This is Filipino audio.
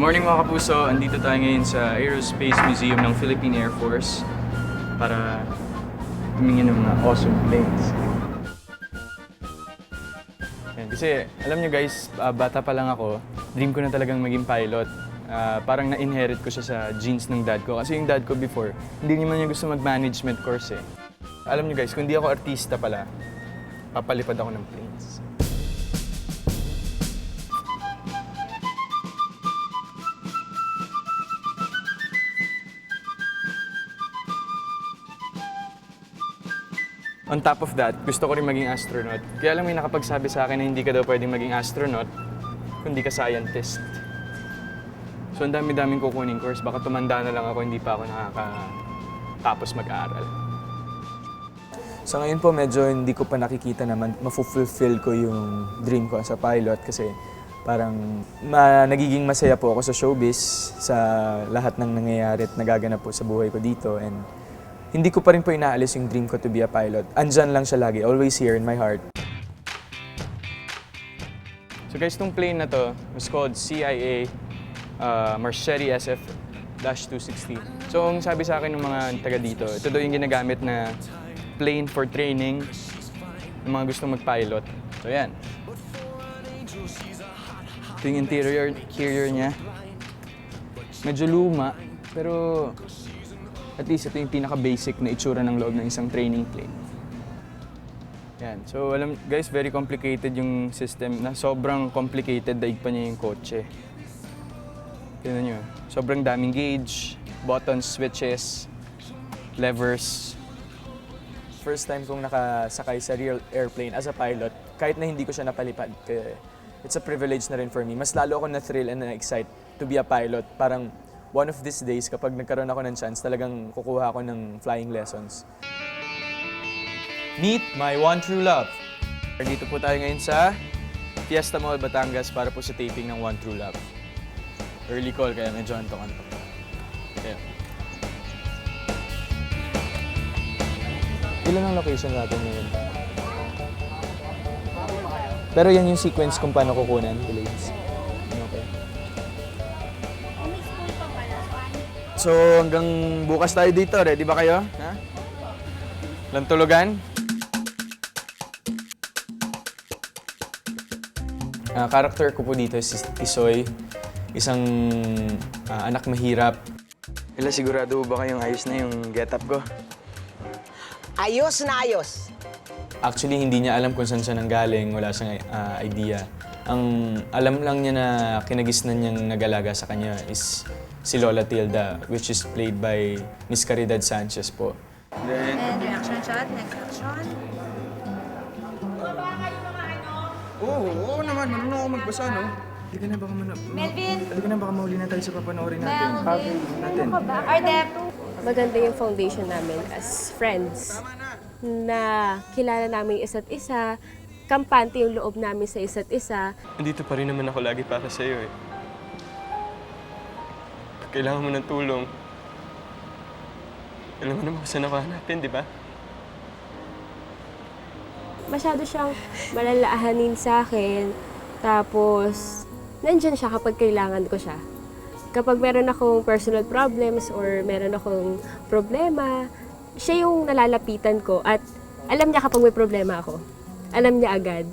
morning mga kapuso, andito tayo ngayon sa Aerospace Museum ng Philippine Air Force para tumingin ng mga awesome planes. Kasi alam nyo guys, ah, bata pa lang ako, dream ko na talagang maging pilot. Ah, parang na-inherit ko siya sa genes ng dad ko. Kasi yung dad ko before, hindi naman niya gusto mag-management course eh. Alam nyo guys, kung di ako artista pala, papalipad ako ng planes. On top of that, gusto ko rin maging astronaut. Kaya lang may nakapagsabi sa akin na hindi ka daw pwedeng maging astronaut kung hindi ka scientist. So ang dami-daming kukunin course. Baka tumanda na lang ako, hindi pa ako nakakatapos mag-aaral. So ngayon po medyo hindi ko pa nakikita naman mafu-fulfill ko yung dream ko as a pilot kasi parang ma- nagiging masaya po ako sa showbiz sa lahat ng nangyayari at nagaganap po sa buhay ko dito and hindi ko pa rin po inaalis yung dream ko to be a pilot. Andyan lang siya lagi, always here in my heart. So guys, itong plane na to was called CIA uh, Marchetti SF-260. So ang sabi sa akin ng mga taga dito, ito daw yung ginagamit na plane for training ng mga gustong mag-pilot. So yan. Ito yung interior, interior niya. Medyo luma, pero at least ito yung pinaka-basic na itsura ng loob ng isang training plane. Yan. So, alam, guys, very complicated yung system na sobrang complicated daig pa niya yung kotse. Tingnan nyo. Sobrang daming gauge, buttons, switches, levers. First time kong nakasakay sa real airplane as a pilot, kahit na hindi ko siya napalipad, kaya it's a privilege na rin for me. Mas lalo ako na-thrill and na-excite to be a pilot. Parang one of these days, kapag nagkaroon ako ng chance, talagang kukuha ako ng flying lessons. Meet my one true love. Dito po tayo ngayon sa Fiesta Mall, Batangas para po sa taping ng One True Love. Early call kaya medyo antok-antok. Kaya. Ilan ang location natin ngayon? Pero yan yung sequence kung paano kukunan, Blades. So hanggang bukas tayo dito. Ready ba kayo? Ha? Lang tulugan? Ah, character ko po dito is si Tisoy, isang ah, anak mahirap. Ila sigurado ba kayong ayos na yung getup ko? Ayos na ayos. Actually, hindi niya alam kung saan siya nanggaling, wala siyang ah, idea. Ang alam lang niya na kinagisnan niyang nagalaga sa kanya is si Lola Tilda, which is played by Miss Caridad Sanchez po. Then, And reaction shot, next action. Oo, oo naman. Marunong ako magbasa, no? Hindi ka na baka mana... Melvin! Hindi ka na baka mauli na tayo sa papanoorin natin. Melvin! natin. Ano ba? Ardep! maganda yung foundation namin as friends na kilala namin yung isa't isa, kampante yung loob namin sa isa't isa. Nandito pa rin naman ako lagi para sa iyo eh. Kailangan mo ng tulong, alam mo naman kung saan ako hanapin, di ba? Masyado siyang malalaahanin sa akin, tapos nandyan siya kapag kailangan ko siya. Kapag meron akong personal problems or meron akong problema, siya yung nalalapitan ko at alam niya kapag may problema ako. Alam niya agad.